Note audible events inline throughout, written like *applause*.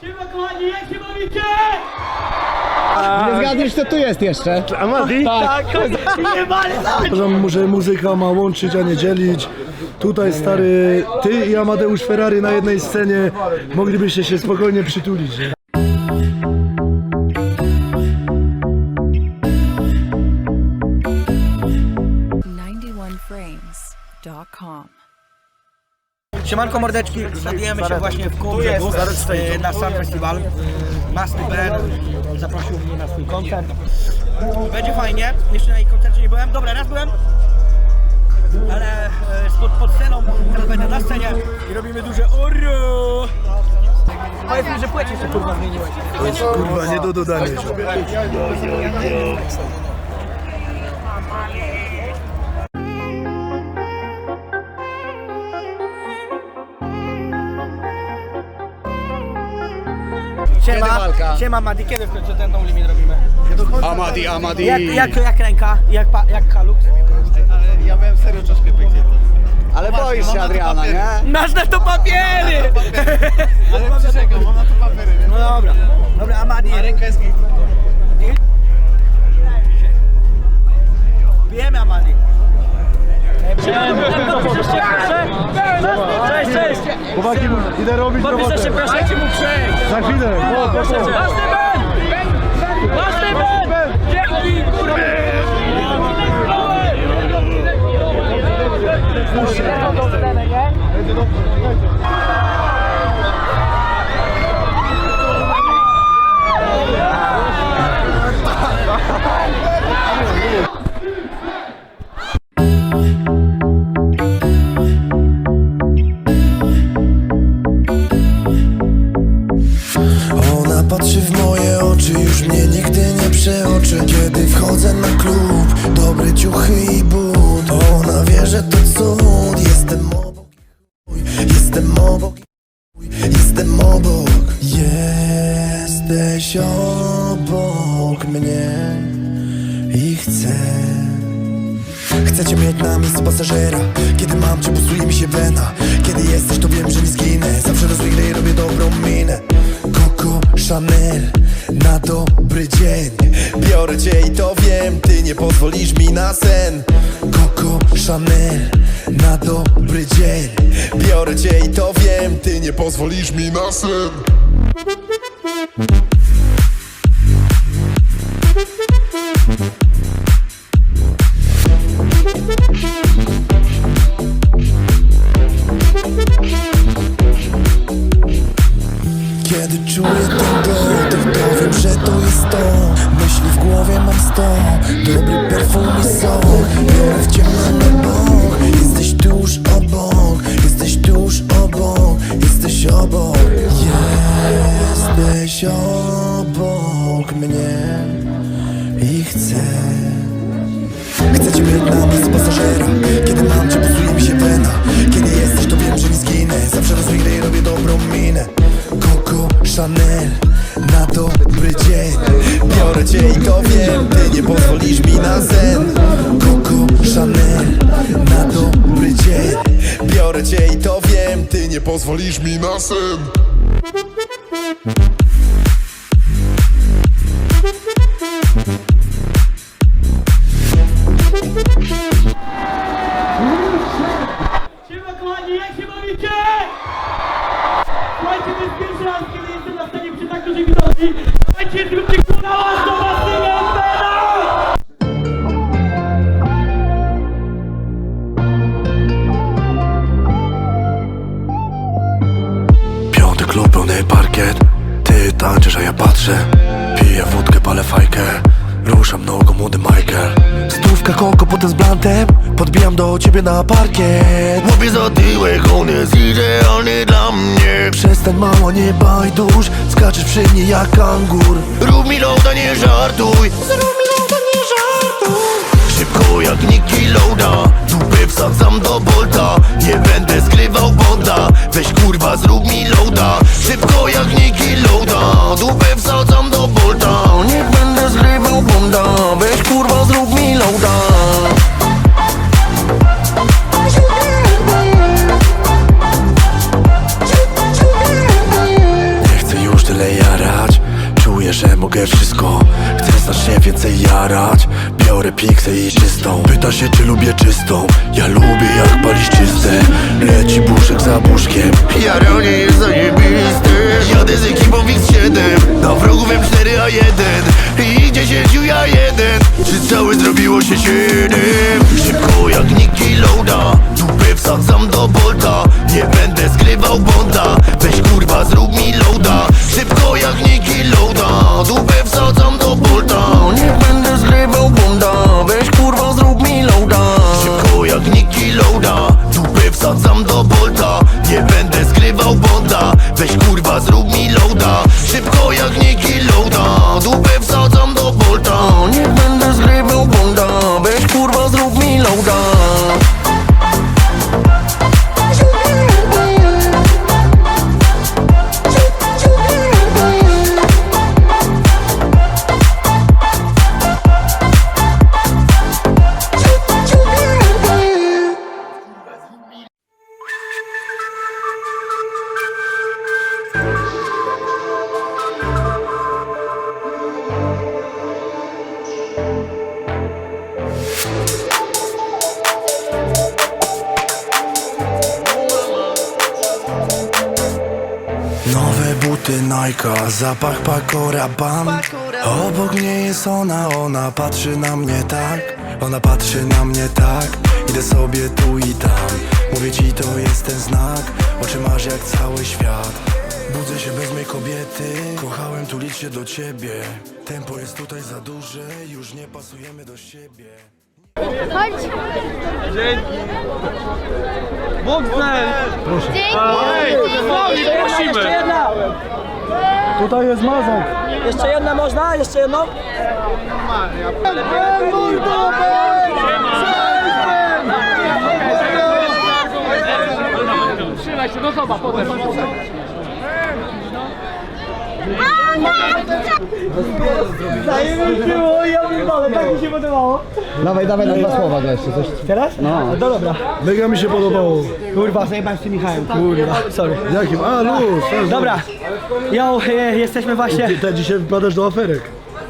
Siema kochani, jak się bawicie? Nie zgadniesz, co tu jest jeszcze. Amadi? Tak, nie wale Uważam, że muzyka ma łączyć, a nie dzielić. Tutaj stary, ty i Amadeusz Ferrari na jednej scenie moglibyście się spokojnie przytulić. Nie? Siemanko mordeczki, znajdujemy się właśnie w Kołbrzegu e, na Sun Festival. E, Masny Ben zaprosił mnie na swój koncert. Będzie fajnie, jeszcze na ich koncercie nie byłem. Dobra, raz byłem, ale e, spod, pod sceną, teraz będę na scenie i robimy duże oro. Powiedz mi, że płeć jeszcze kurwa zmieniłeś. Kurwa nie do dodania. Siema, walka? siema Madi, kiedy w końcu ten no limit robimy? Amadi, Amadi. Jak, jak, jak ręka, jak, pa, jak kaluk? Ja miałem serio troszkę pyknięte. Ale boisz się Adriana, nie? Masz na to papiery! Ale przyrzekam, mam na to papiery? No dobra, dobra, Amadi. A ręka jest git. Bijemy Amadi. Cześć, cześć! Chłopaki, idę robić robotę. Proszę ci mu przejść! Za chwilę. Po, po, po. Ważny Ben! Ważny Ben! Dzięki, kurwa! Już mnie nigdy nie przeoczy Kiedy wchodzę na klub, dobre ciuchy i but. Ona wie, że to cud, jestem obok Jestem obok Jestem obok. Jesteś obok mnie I chcę. Chcecie mieć na miejscu pasażera. Kiedy mam cię, busuje mi się wena. Kiedy jesteś, to wiem, że nie zginę. Zawsze rozwinę i robię dobrą minę Chanel Na dobry dzień. Biorę cię i to wiem Ty nie pozwolisz mi na sen. Coco Chanel Na dobry dzień. Biorę cię i to wiem Ty nie pozwolisz mi na sen Kiedy czuję ten dotyk, to wiem, że to jest to Myśli w głowie mam sto. Dobry perfum i sok. Biorę w ciemno na bok Jesteś tuż obok. Jesteś tuż obok. Jesteś obok. Jesteś obok mnie I chcę Cię i to wiem. Ty nie pozwolisz mi na zen. Coco Chanel Na dobry dzień. Biorę cię i to wiem. Ty nie pozwolisz mi na sen. Siema kochani, jak się bawicie? Słuchajcie, to jest pierwszy raz, kiedy jestem na scenie przy tak dużej widowni. Patrzę Piję wódkę, palę fajkę Ruszam nogą, młody Michael. Stówka koko, potem z blantem Podbijam do ciebie na parkiet Łapię za tyłek, on jest idealny dla mnie. Przestań mała, nie bajdusz Skaczesz przy mnie jak kangur Rób mi loada, nie żartuj. Zrób mi loada, nie żartuj. Szybko jak Niki Loada Dupy wsadzam do bolta. Nie będę skrywał bonda Weź kurwa zrób mi loada jarać Biorę piksę i czystą. Pyta się, czy lubię czystą. Ja lubię jak palić czyste. Leci buszek za buszkiem. Jaranie jest zajebiste Jadę z ekipą X7 Na wrogu wiem 4 a 1 I 10 ja 1 Czy całe zrobiło się 7 Szybko jak Niki Loda Dupę wsadzam do bolta. Nie będę skrywał bonda Nike, zapach Pakora Ban Obok mnie jest ona, ona patrzy na mnie tak. Ona patrzy na mnie tak. Idę sobie tu i tam. Mówię ci to jest ten znak. Oczy masz jak cały świat. Budzę się bez mej kobiety. Kochałem tulić się do ciebie. Tempo jest tutaj za duże. Już nie pasujemy do siebie. Chodź. Dzięki. Prosimy! Tutaj jest mazak. Jeszcze jedna można? Jeszcze jedną? Trzymaj się, no zobacz, potem. I ja pierdolę, tak mi się podobało. Dawaj, dawaj na dwa słowa jeszcze coś. Teraz? No. no dobra. Mega mi się podobało. Kurwa, zajebałem tym Michałem, kurwa, sorry. Jakim? A, luz. luz. Dobra, jo, e, jesteśmy właśnie... Ty, ty dzisiaj wpadasz do aferek.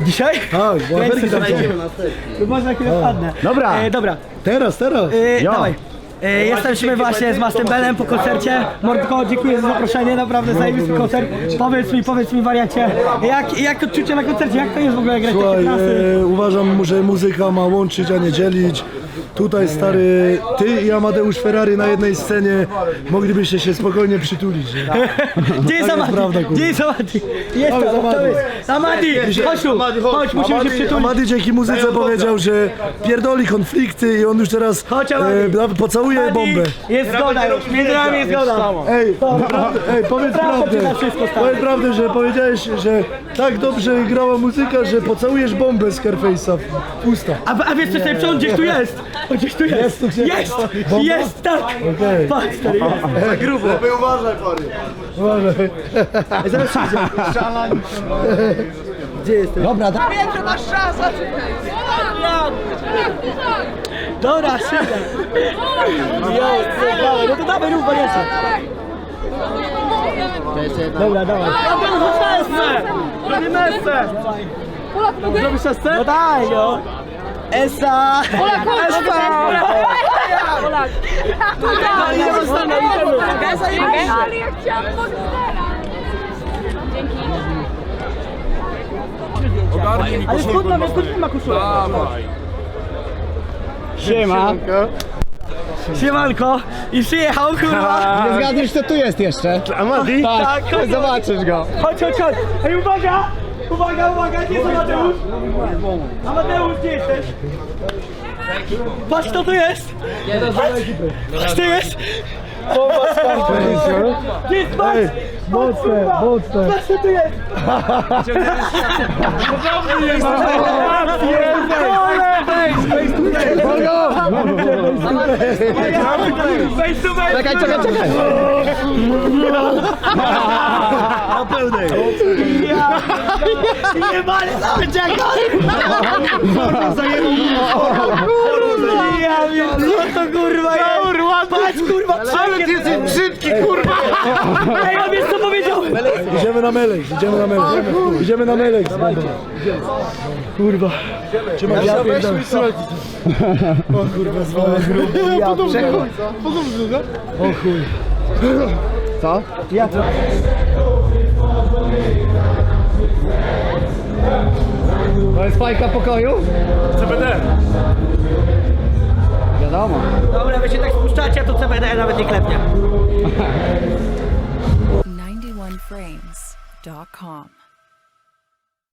Dzisiaj? Tak, bo aferki tam są. Można chwilę wpadnę. Dobra. E, dobra, Teraz, teraz. e, dawaj. E, jesteśmy właśnie z Mastem Benem po koncercie. Mordko, dziękuję za zaproszenie, naprawdę zajebisty koncert. Powiedz mi, powiedz mi wariacie, jak, jak odczucie na koncercie, jak to jest w ogóle grać takie Słuchaj, e, uważam, że muzyka ma łączyć, a nie dzielić. Tutaj stary, ty i Amadeusz Ferrari na jednej scenie moglibyście się spokojnie przytulić. Nie? *laughs* Gdzie jest tak jest Amadi? prawda, kurwa. Gdzie jest Amadi? Jest Tam to, to Amadi. jest. Amadi, chodź tu, chodź, musimy się przytulić. Amady dzięki muzyce powiedział, że pierdoli konflikty i on już teraz Chodź, e, pocałuje Amadi, bombę. Jest zgoda już, między nami jest zgoda. Ej, naprawdę, ej, powiedz prawdę. Powiedz prawdę, że powiedziałeś, że tak dobrze grała muzyka, że pocałujesz bombę Scarface'a w usta. A, a wiesz co, stary, on gdzieś tu jest. On gdzieś tu jest. Jest tu gdzie? Jest, Bomba? jest, tak. Okej. Patrz, stary, jest. Uważaj. Zaraz przyjdzie. Gdzie jesteś? Dobra, da- Dobra. Jo, dawaj, no to dawaj, rób wariacie. Dobra, dawaj. Robimy esce! Zrobisz esce? No daj, no. Esa! Esa! Tutaj. nie zostanę, idziemy. Ale ja chciałam Boxstera. Ale skąd mamy, skąd nie ma koszulek? Siema. Siemanko! I przyjechał, kurwa! Nie zgadniesz, kto tu jest jeszcze. Amadi? Tak, chodź. zobaczysz go. Chodź, chodź, chodź! Ej, uwaga! Uwaga, uwaga, gdzie jest Amateusz? Amateusz, gdzie jesteś? Patrz, kto tu jest! Patrz, kto jest! Gdzie jest, patrz! Mocne, mocne. Patrz, kto tu jest! *laughs* Czekaj, czekaj, czekaj. Na pełnej. Nie mali cały czekaj! Ja wiem, co to kurwa jest! Patrz kurwa, ale ty jesteś brzydki kurwa! Ej, a wiesz co powiedział? Idziemy na Melek, idziemy na Melek. Idziemy na Melek. Kurwa. Trzymaj się, pierdolę. O kurwa, zwane gruby. Ja przechodź. O chuj. Co? Ja to. To jest fajka pokoju? CBD. Wiadomo. Dobra, wy się tak spuszczacie, to CBD nawet nie klepnie. 91frames.com